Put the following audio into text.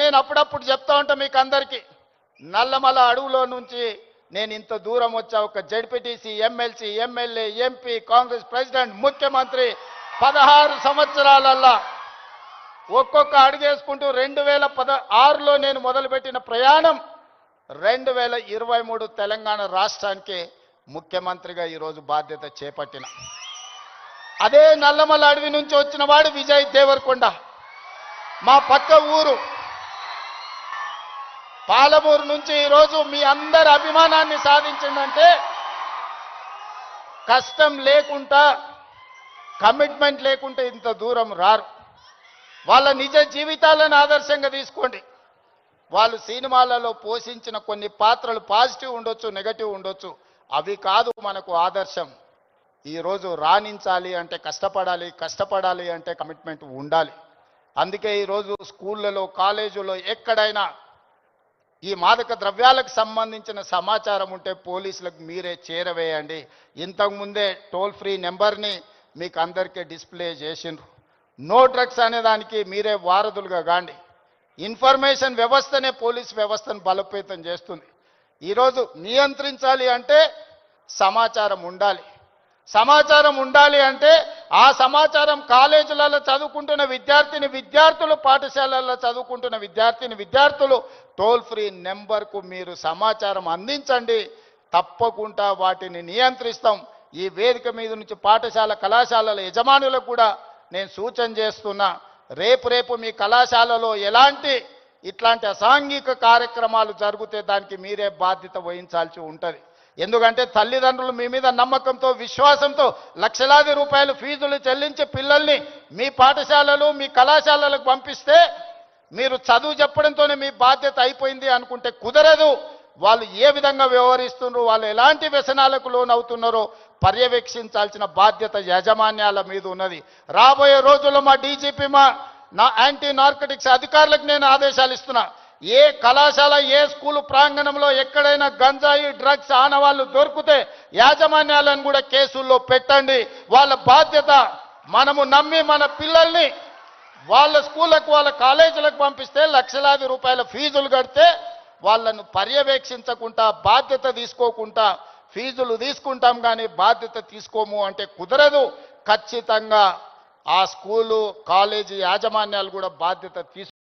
నేను అప్పుడప్పుడు చెప్తా ఉంటా మీకు అందరికీ నల్లమల అడవులో నుంచి నేను ఇంత దూరం వచ్చా ఒక ZPTC MLC MLA MP Congress president ముఖ్యమంత్రి పదహారు సంవత్సరాలల్లా ఒక్కొక్క అడుగేసుకుంటూ రెండు వేల పద ఆరులో నేను మొదలుపెట్టిన ప్రయాణం రెండు వేల ఇరవై మూడు తెలంగాణ రాష్ట్రానికి ముఖ్యమంత్రిగా ఈరోజు బాధ్యత చేపట్టిన. అదే నల్లమల అడవి నుంచి వచ్చిన వాడు విజయ్ దేవరకొండ. మా పక్క ఊరు పాలమూరు నుంచి ఈరోజు మీ అందరి అభిమానాన్ని సాధించిందంటే కష్టం లేకుండా కమిట్మెంట్ లేకుంటే ఇంత దూరం రారు. వాళ్ళ నిజ జీవితాలను ఆదర్శంగా తీసుకోండి. వాళ్ళు సినిమాలలో పోషించిన కొన్ని పాత్రలు పాజిటివ్ ఉండొచ్చు నెగటివ్ ఉండొచ్చు. అవి కాదు మనకు ఆదర్శం. ఈరోజు రాణించాలి అంటే కష్టపడాలి కష్టపడాలి అంటే కమిట్మెంట్ ఉండాలి. అందుకే ఈరోజు స్కూళ్ళలో కాలేజీలో ఎక్కడైనా ఈ మాదక ద్రవ్యాలకు సంబంధించిన సమాచారం ఉంటే పోలీసులకు మీరే చేరవేయండి. ఇంతకుముందే టోల్ ఫ్రీ నెంబర్ని మీకు అందరికీ డిస్ప్లే చేసిండ్రు. నో డ్రగ్స్ అనే దానికి మీరే వారధులుగా కాండి. ఇన్ఫర్మేషన్ వ్యవస్థనే పోలీస్ వ్యవస్థను బలోపేతం చేస్తుంది. ఈరోజు నియంత్రించాలి అంటే సమాచారం ఉండాలి. సమాచారం ఉండాలి అంటే ఆ సమాచారం కాలేజీలలో చదువుకుంటున్న విద్యార్థిని విద్యార్థులు పాఠశాలల్లో చదువుకుంటున్న విద్యార్థిని విద్యార్థులు టోల్ ఫ్రీ నెంబర్కు మీరు సమాచారం అందించండి. తప్పకుండా వాటిని నియంత్రిస్తాం. ఈ వేదిక మీద నుంచి పాఠశాల కళాశాలల యజమానులకు కూడా నేను సూచన చేస్తున్నా. రేపు రేపు మీ కళాశాలలో ఎలాంటి ఇట్లాంటి అసాంఘిక కార్యక్రమాలు జరిగితే దానికి మీరే బాధ్యత వహించాల్సి ఉంటుంది. ఎందుకంటే తల్లిదండ్రులు మీ మీద నమ్మకంతో విశ్వాసంతో లక్షలాది రూపాయలు ఫీజులు చెల్లించి పిల్లల్ని మీ పాఠశాలలు మీ కళాశాలలకు పంపిస్తే మీరు చదువు చెప్పడంతోనే మీ బాధ్యత అయిపోయింది అనుకుంటే కుదరదు. వాళ్ళు ఏ విధంగా వ్యవహరిస్తున్నారు వాళ్ళు ఎలాంటి వ్యసనాలకు లోనవుతున్నారో పర్యవేక్షించాల్సిన బాధ్యత యాజమాన్యాల మీద ఉన్నది. రాబోయే రోజుల్లో మా డీజీపీ మా నా యాంటీ నార్కటిక్స్ అధికారులకు నేను ఆదేశాలు ఇస్తున్నా. ఏ కళాశాల ఏ స్కూలు ప్రాంగణంలో ఎక్కడైనా గంజాయి డ్రగ్స్ ఆనవాళ్ళు దొరికితే యాజమాన్యాలను కూడా కేసుల్లో పెట్టండి. వాళ్ళ బాధ్యత మనము నమ్మి మన పిల్లల్ని వాళ్ళ స్కూళ్ళకు వాళ్ళ కాలేజీలకు పంపిస్తే లక్షలాది రూపాయల ఫీజులు కడితే వాళ్ళను పర్యవేక్షించకుండా బాధ్యత తీసుకోకుండా ఫీజులు తీసుకుంటాం కానీ బాధ్యత తీసుకోము అంటే కుదరదు. ఖచ్చితంగా ఆ స్కూలు కాలేజీ యాజమాన్యాలు కూడా బాధ్యత తీసు